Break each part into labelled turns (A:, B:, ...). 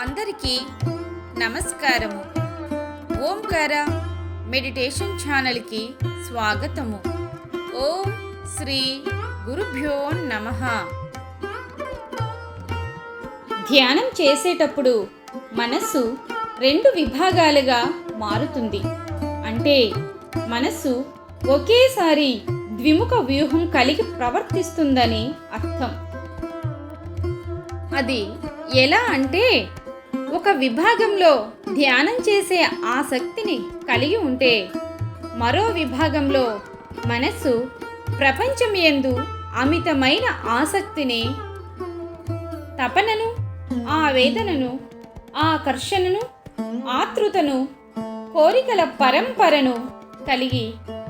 A: అందరికీ నమస్కారము. ఓంకార మెడిటేషన్ ఛానల్కి స్వాగతము. ఓం శ్రీ గురుభ్యో నమ. ధ్యానం చేసేటప్పుడు మనస్సు రెండు విభాగాలుగా మారుతుంది. అంటే మనస్సు ఒకేసారి ద్విముఖ వ్యూహం కలిగి ప్రవర్తిస్తుందని అర్థం. అది ఎలా అంటే ఒక విభాగంలో ధ్యానం చేసే ఆసక్తిని కలిగి ఉంటే మరో విభాగంలో మనస్సు ప్రపంచం యందు అమితమైన ఆసక్తిని తపనను ఆవేదనను ఆకర్షణను ఆతృతను కోరికల పరంపరను కలిగి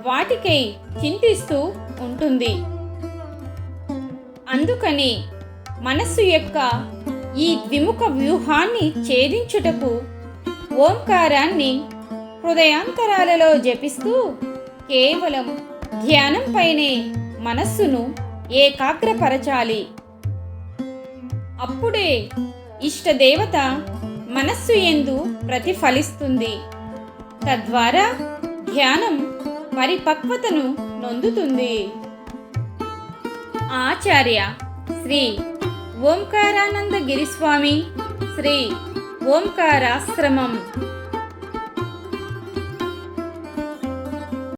A: వాటికై చింతిస్తూ ఉంటుంది. అందుకని మనస్సు యొక్క ఈ ద్విముఖ వ్యూహాన్ని ఛేదించుటకు ఓంకారాన్ని హృదయాంతరాలలో జపిస్తూ కేవలం ధ్యానంపైనే మనస్సును ఏకాగ్రపరచాలి. అప్పుడే ఇష్టదేవత మనస్సు ఎందు ప్రతిఫలిస్తుంది. తద్వారా ధ్యానం పరిపక్వతను నొందుతుంది. ఆచార్య శ్రీ ఓంకారానంద గిరిస్వామి శ్రీ ఓంకారాశ్రమం.